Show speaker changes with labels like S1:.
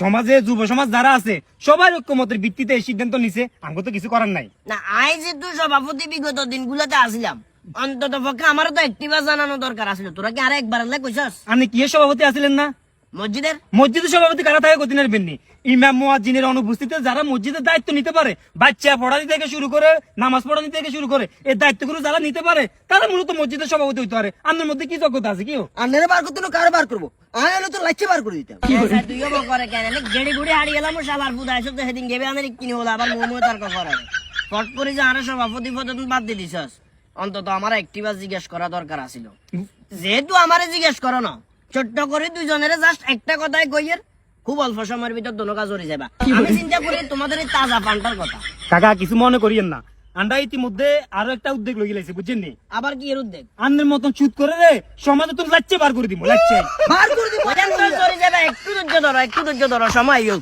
S1: সমাজে যুব সমাজ যারা আছে সবাই ঐক্যমতের ভিত্তিতে সিদ্ধান্ত নিছে। আমি তো কিছু করার নাই।
S2: না আই যে তুই সভাপতি বিগত দিনগুলোতে আসলাম অন্তত পক্ষে আমারও তো একটিবার জানানো দরকার আসলে। তোরা কি আর একবার
S1: আমি কি সভাপতি আসিলেন না?
S2: মসজিদের?
S1: মসজিদের সভাপতি কারা থাকে নেবেননি ইমাম মুয়াজ্জিনের অনুপস্থিতিতে যারা মসজিদের দায়িত্ব নিতে পারে বাচ্চা পড়ানি থেকে শুরু করে নামাজ পড়ানি থেকে শুরু করে এই দায়িত্বগুলো যারা নিতে পারে তারা মূলত মসজিদের সভাপতি হইতে পারে। আপনার মধ্যে কি যোগ্যতা আছে কি
S3: আন্নারে বার করতে কার বার করব? আমি হলে তো লাইচে বার করে দিতাম।
S2: তুইও করে কেন? গেড়ি গুড়ি হাড়ি গেলাম শালার পুদা এসে তো সেদিন গেবে আনের কিনে হলো? আবার মোমো করে। ফট করে যে আরে সভাপতি পদতুন বাদ দিয়ে দিছস অন্তত আমার একটিবার জিজ্ঞেস করা দরকার আছিল। যেহেতু আমারে জিজ্ঞেস করো না ছোট্ট করে দুইজনের জাস্ট একটা কথাই কইয়ের। খুব অল্প সময়ের ভিতর দোনো কাজ হয়ে যাবা। আমি চিন্তা করি তোমাদের এই তাজা পান্টার কথা।
S1: কাকা কিছু মনে করিয়েন না। আমরা ইতিমধ্যে আরও একটা উদ্যোগ লই গেলাইছি বুঝছেন নি?
S2: আবার কি এর উদ্যোগ?
S1: আন্দের মতন চুত করে রে সমাজে তুমি লাচ্চে বার করে দিব লাচ্চে।
S3: বার করে দিব
S2: তো যাবে একটু ধৈর্য ধরো একটু ধৈর্য ধরো সময় হোক